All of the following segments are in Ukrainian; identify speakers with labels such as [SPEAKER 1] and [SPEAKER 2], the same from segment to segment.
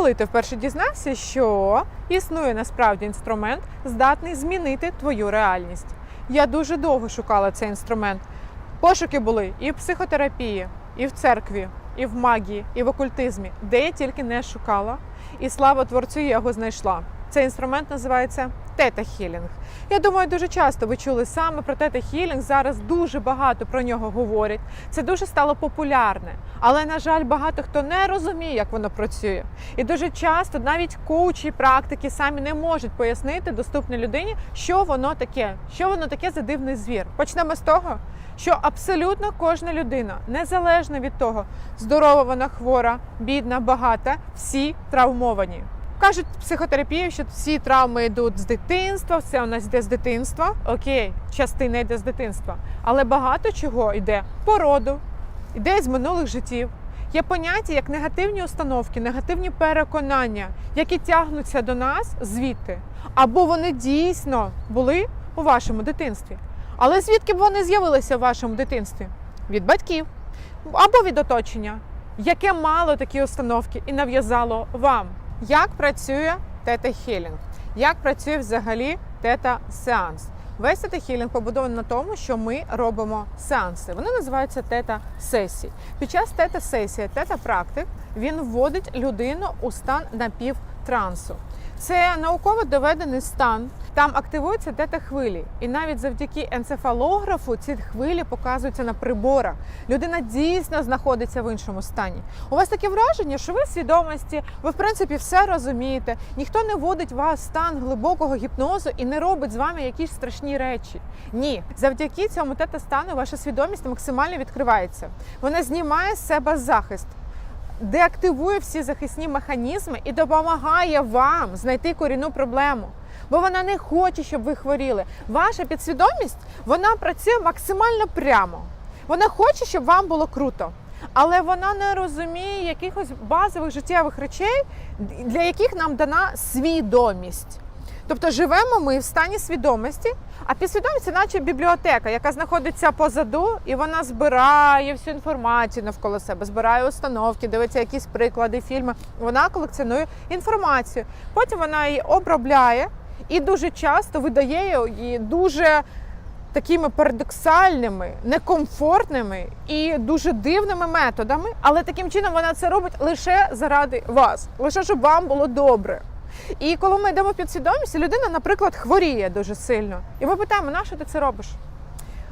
[SPEAKER 1] Коли ти вперше дізнався, що існує насправді інструмент, здатний змінити твою реальність. Я дуже довго шукала цей інструмент. Пошуки були і в психотерапії, і в церкві, і в магії, і в окультизмі, де я тільки не шукала. І слава творцю, я його знайшла. Цей інструмент називається тета хілінг. Я думаю, дуже часто ви чули саме про тета хілінг. Зараз дуже багато про нього говорять. Це дуже стало популярне. Але, на жаль, багато хто не розуміє, як воно працює. І дуже часто навіть коучі практики самі не можуть пояснити доступній людині, що воно таке, що воно таке за дивний звір. Почнемо з того, що абсолютно кожна людина, незалежно від того, здорова вона хвора, бідна, багата, всі травмовані. Кажуть психотерапії, що всі травми йдуть з дитинства, все у нас йде з дитинства. Окей, частина йде з дитинства. Але багато чого йде по роду, йде з минулих життів. Є поняття як негативні установки, негативні переконання, які тягнуться до нас звідти. Або вони дійсно були у вашому дитинстві. Але звідки б вони з'явилися в вашому дитинстві? Від батьків або від оточення, яке мало такі установки і нав'язало вам. Як працює тета хілінг? Як працює взагалі тета сеанс? Весь тета хілінг побудований на тому, що ми робимо сеанси. Вони називаються тета сесії. Під час тета сесії, тета практик він вводить людину у стан напівтрансу. Це науково доведений стан. Там активуються тета-хвилі, і навіть завдяки енцефалографу ці хвилі показуються на приборах. Людина дійсно знаходиться в іншому стані. У вас таке враження, що ви в свідомості, ви в принципі все розумієте. Ніхто не вводить вас в стан глибокого гіпнозу і не робить з вами якісь страшні речі. Ні, завдяки цьому тета-стану ваша свідомість максимально відкривається. Вона знімає з себе захист деактивує всі захисні механізми і допомагає вам знайти корінну проблему. Бо вона не хоче, щоб ви хворіли. Ваша підсвідомість вона працює максимально прямо. Вона хоче, щоб вам було круто. Але вона не розуміє якихось базових життєвих речей, для яких нам дана свідомість. Тобто живемо ми в стані свідомості, а підсвідомість це наче бібліотека, яка знаходиться позаду, і вона збирає всю інформацію навколо себе, збирає установки, дивиться якісь приклади, фільми. Вона колекціонує інформацію. Потім вона її обробляє і дуже часто видає її дуже такими парадоксальними, некомфортними і дуже дивними методами. Але таким чином вона це робить лише заради вас, лише щоб вам було добре. І коли ми йдемо в підсвідомість, людина, наприклад, хворіє дуже сильно. І ми питаємо, на що ти це робиш?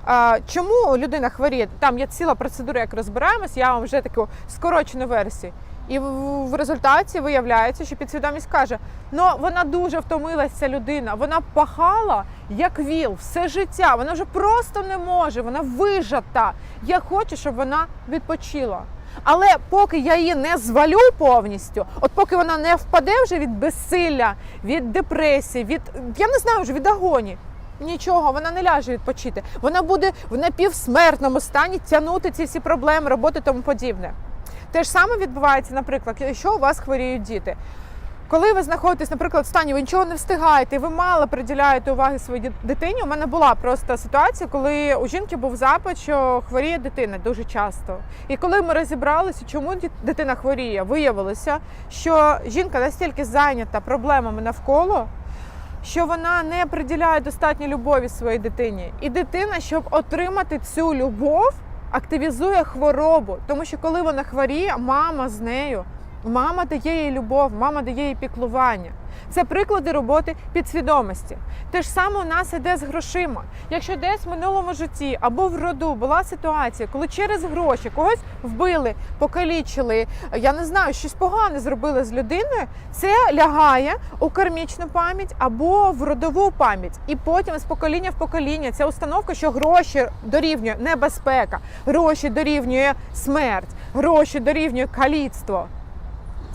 [SPEAKER 1] А, чому людина хворіє? Там є ціла процедура, як розбираємось, я вам вже таку скорочену версію. І в, результаті виявляється, що підсвідомість каже: ну вона дуже втомилася, людина, вона пахала як віл все життя. Вона вже просто не може, вона вижата. Я хочу, щоб вона відпочила. Але поки я її не звалю повністю, от поки вона не впаде вже від безсилля, від депресії, від я не знаю вже від агоні. Нічого, вона не ляже відпочити. Вона буде в напівсмертному стані тягнути ці всі проблеми, роботи тому подібне. Те ж саме відбувається, наприклад, якщо у вас хворіють діти. Коли ви знаходитесь, наприклад, в стані, ви нічого не встигаєте, ви мало приділяєте уваги своїй дитині. У мене була просто ситуація, коли у жінки був запит, що хворіє дитина дуже часто. І коли ми розібралися, чому дитина хворіє, виявилося, що жінка настільки зайнята проблемами навколо. Що вона не приділяє достатньо любові своїй дитині, і дитина, щоб отримати цю любов, активізує хворобу, тому що коли вона хворіє, мама з нею. Мама дає їй любов, мама дає їй піклування. Це приклади роботи підсвідомості. Те ж саме у нас іде з грошима. Якщо десь в минулому житті або в роду була ситуація, коли через гроші когось вбили, покалічили, я не знаю, щось погане зробили з людиною, це лягає у кармічну пам'ять або в родову пам'ять. І потім з покоління в покоління ця установка, що гроші дорівнює небезпека, гроші дорівнює смерть, гроші дорівнює каліцтво.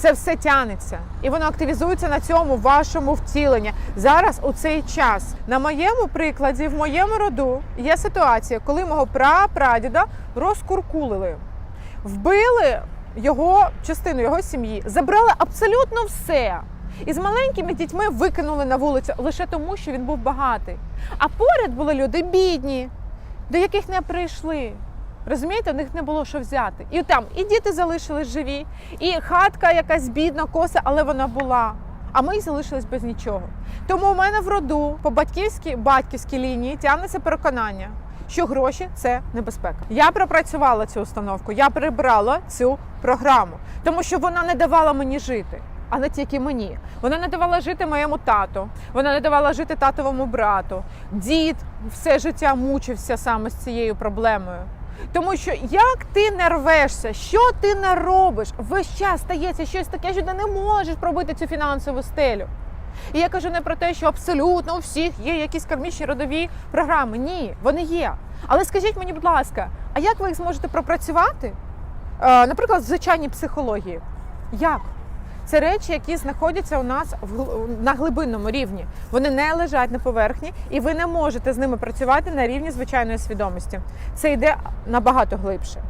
[SPEAKER 1] Це все тянеться, і воно активізується на цьому вашому втіленні. Зараз у цей час. На моєму прикладі, в моєму роду є ситуація, коли мого прапрадіда розкуркулили, вбили його частину його сім'ї, забрали абсолютно все. І з маленькими дітьми викинули на вулицю лише тому, що він був багатий. А поряд були люди бідні, до яких не прийшли. Розумієте, у них не було що взяти. І там і діти залишились живі, і хатка якась бідна, коса, але вона була. А ми залишились без нічого. Тому у мене в роду по батьківській батьківській лінії тягнеться переконання, що гроші це небезпека. Я пропрацювала цю установку, я прибрала цю програму, тому що вона не давала мені жити. А не тільки мені. Вона не давала жити моєму тату, вона не давала жити татовому брату. Дід все життя мучився саме з цією проблемою. Тому що як ти не рвешся, що ти не робиш, весь час стається щось таке, що ти не можеш пробити цю фінансову стелю. І я кажу не про те, що абсолютно у всіх є якісь кармічні родові програми. Ні, вони є. Але скажіть мені, будь ласка, а як ви їх зможете пропрацювати? Е, Наприклад, в звичайній психології. Як? Це речі, які знаходяться у нас в на глибинному рівні. Вони не лежать на поверхні, і ви не можете з ними працювати на рівні звичайної свідомості. Це йде набагато глибше.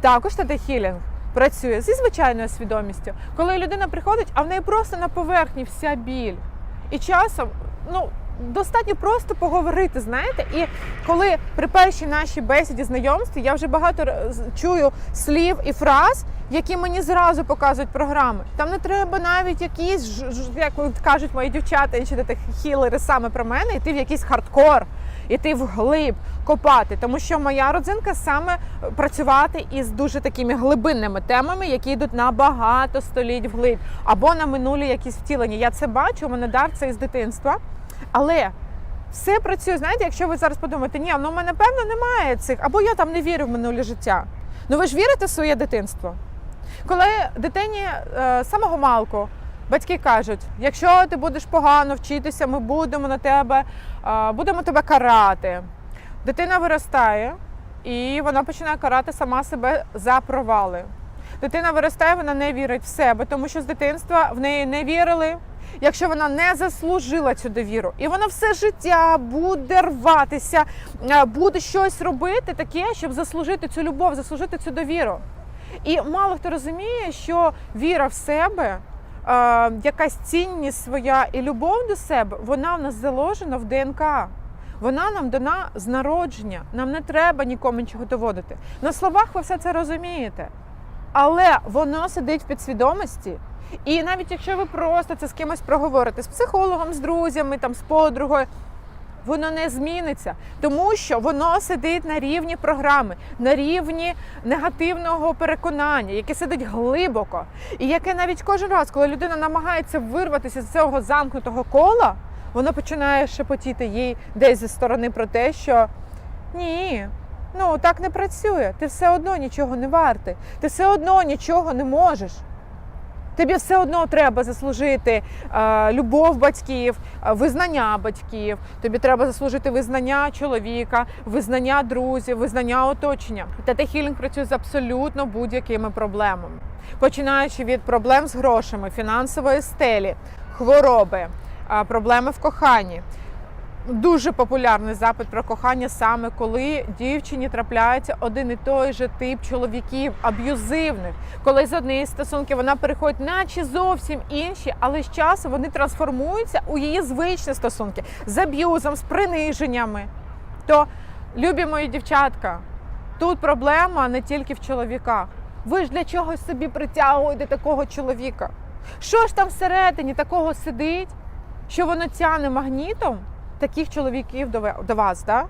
[SPEAKER 1] Також Тета Хілінг працює зі звичайною свідомістю, коли людина приходить, а в неї просто на поверхні вся біль. І часом, ну. Достатньо просто поговорити, знаєте, і коли при першій нашій бесіді знайомстві я вже багато чую слів і фраз, які мені зразу показують програми. Там не треба навіть якісь, як кажуть мої дівчата, і читати хілери саме про мене, йти в якийсь хардкор, іти вглиб, копати. Тому що моя родзинка саме працювати із дуже такими глибинними темами, які йдуть на багато століть вглиб, або на минулі якісь втілення. Я це бачу, мене дар це із дитинства. Але все працює. Знаєте, якщо ви зараз подумаєте, ні, ну в мене певно немає цих, або я там не вірю в минуле життя. Ну ви ж вірите в своє дитинство? Коли дитині е, з самого малку батьки кажуть, якщо ти будеш погано вчитися, ми будемо на тебе, е, будемо тебе карати. Дитина виростає і вона починає карати сама себе за провали. Дитина виростає, вона не вірить в себе, тому що з дитинства в неї не вірили. Якщо вона не заслужила цю довіру, і вона все життя буде рватися, е, буде щось робити таке, щоб заслужити цю любов, заслужити цю довіру. І мало хто розуміє, що віра в себе, е, якась цінність своя і любов до себе, вона в нас заложена в ДНК. Вона нам дана з народження. Нам не треба нікому нічого доводити. На словах ви все це розумієте. Але воно сидить в підсвідомості. І навіть якщо ви просто це з кимось проговорите, з психологом, з друзями, там, з подругою, воно не зміниться, тому що воно сидить на рівні програми, на рівні негативного переконання, яке сидить глибоко, і яке навіть кожен раз, коли людина намагається вирватися з цього замкнутого кола, воно починає шепотіти їй десь зі сторони про те, що ні. Ну так не працює. Ти все одно нічого не вартий. Ти все одно нічого не можеш. Тобі все одно треба заслужити е, любов батьків, е, визнання батьків. Тобі треба заслужити визнання чоловіка, визнання друзів, визнання оточення. Тета Хілінг працює з абсолютно будь-якими проблемами, починаючи від проблем з грошами, фінансової стелі, хвороби, е, проблеми в коханні. Дуже популярний запит про кохання саме коли дівчині трапляється один і той же тип чоловіків, аб'юзивних, коли з однієї стосунки вона переходить, наче зовсім інші, але з часом вони трансформуються у її звичні стосунки з аб'юзом, з приниженнями. То, любі мої дівчатка, тут проблема не тільки в чоловіках. Ви ж для чогось собі притягуєте такого чоловіка. Що ж там всередині такого сидить, що воно тяне магнітом? Таких чоловіків до, вас. Да?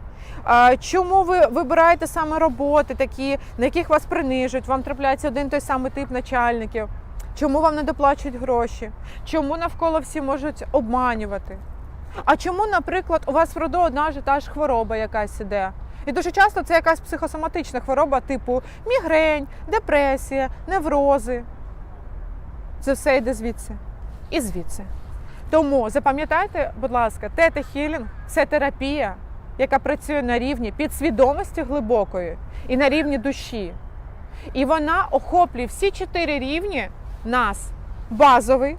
[SPEAKER 1] Чому ви вибираєте саме роботи, такі, на яких вас принижують? Вам трапляється один той самий тип начальників? Чому вам не доплачують гроші? Чому навколо всі можуть обманювати? А чому, наприклад, у вас в роду одна ж та ж хвороба якась іде? І дуже часто це якась психосоматична хвороба, типу мігрень, депресія, неврози. Це все йде звідси і звідси. Тому запам'ятайте, будь ласка, тета хілінг це терапія, яка працює на рівні підсвідомості глибокої і на рівні душі. І вона охоплює всі чотири рівні нас. Базовий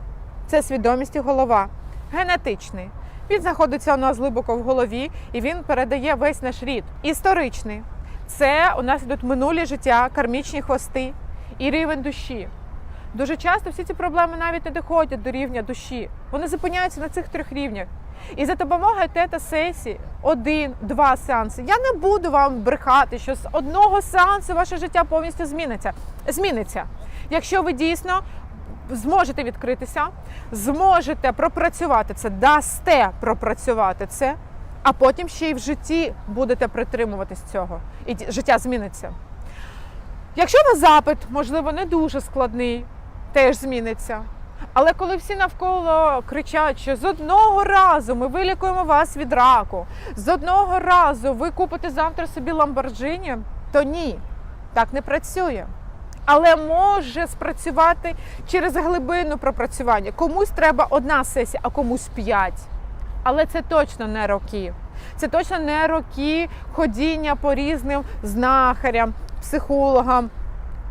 [SPEAKER 1] це свідомість і голова, генетичний. Він знаходиться у нас глибоко в голові і він передає весь наш рід. Історичний це у нас йдуть минулі життя, кармічні хвости і рівень душі. Дуже часто всі ці проблеми навіть не доходять до рівня душі. Вони зупиняються на цих трьох рівнях. І за допомогою тета-сесії, один, два сеанси. Я не буду вам брехати, що з одного сеансу ваше життя повністю зміниться. Зміниться. Якщо ви дійсно зможете відкритися, зможете пропрацювати це, дасте пропрацювати це, а потім ще й в житті будете притримуватись цього, і життя зміниться. Якщо вас запит, можливо, не дуже складний, теж зміниться. Але коли всі навколо кричать, що з одного разу ми вилікуємо вас від раку, з одного разу ви купите завтра собі ламборджині, то ні, так не працює. Але може спрацювати через глибину пропрацювання. Комусь треба одна сесія, а комусь п'ять. Але це точно не роки. Це точно не роки ходіння по різним знахарям, психологам.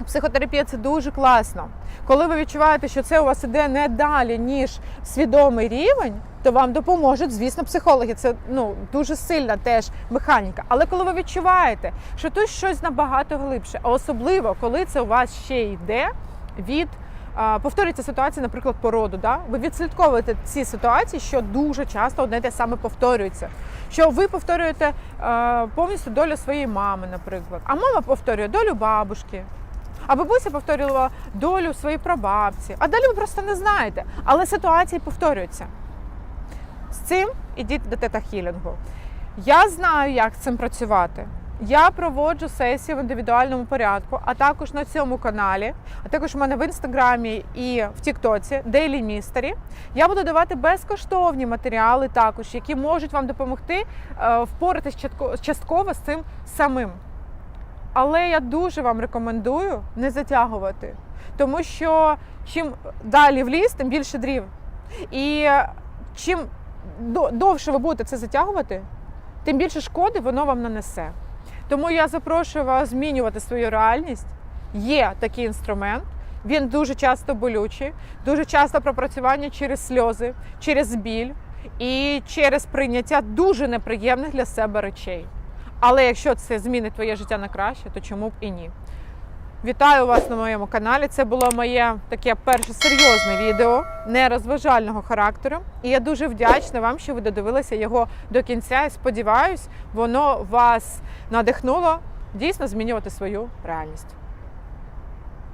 [SPEAKER 1] Психотерапія це дуже класно. Коли ви відчуваєте, що це у вас іде не далі, ніж свідомий рівень, то вам допоможуть, звісно, психологи. Це ну дуже сильна теж механіка. Але коли ви відчуваєте, що тут щось набагато глибше, а особливо коли це у вас ще йде від повторюється ситуація, наприклад, породу. Да? Ви відслідковуєте ці ситуації, що дуже часто одне те саме повторюється. Що ви повторюєте повністю долю своєї мами, наприклад, а мама повторює долю бабушки. А бабуся повторювала долю своєї прабабці. А далі ви просто не знаєте. Але ситуації повторюються. З цим ідіть до тета-хілінгу. Я знаю, як з цим працювати. Я проводжу сесії в індивідуальному порядку, а також на цьому каналі, а також в мене в інстаграмі і в Тіктоці Daily Mystery. Я буду давати безкоштовні матеріали, також які можуть вам допомогти е, впоратись частково з цим самим. Але я дуже вам рекомендую не затягувати, тому що чим далі в ліс, тим більше дрів. І чим довше ви будете це затягувати, тим більше шкоди воно вам нанесе. Тому я запрошую вас змінювати свою реальність. Є такий інструмент. Він дуже часто болючий, дуже часто пропрацювання через сльози, через біль і через прийняття дуже неприємних для себе речей. Але якщо це змінить твоє життя на краще, то чому б і ні? Вітаю вас на моєму каналі. Це було моє таке перше серйозне відео нерозважального характеру. І я дуже вдячна вам, що ви додивилися його до кінця. І сподіваюсь, воно вас надихнуло дійсно змінювати свою реальність.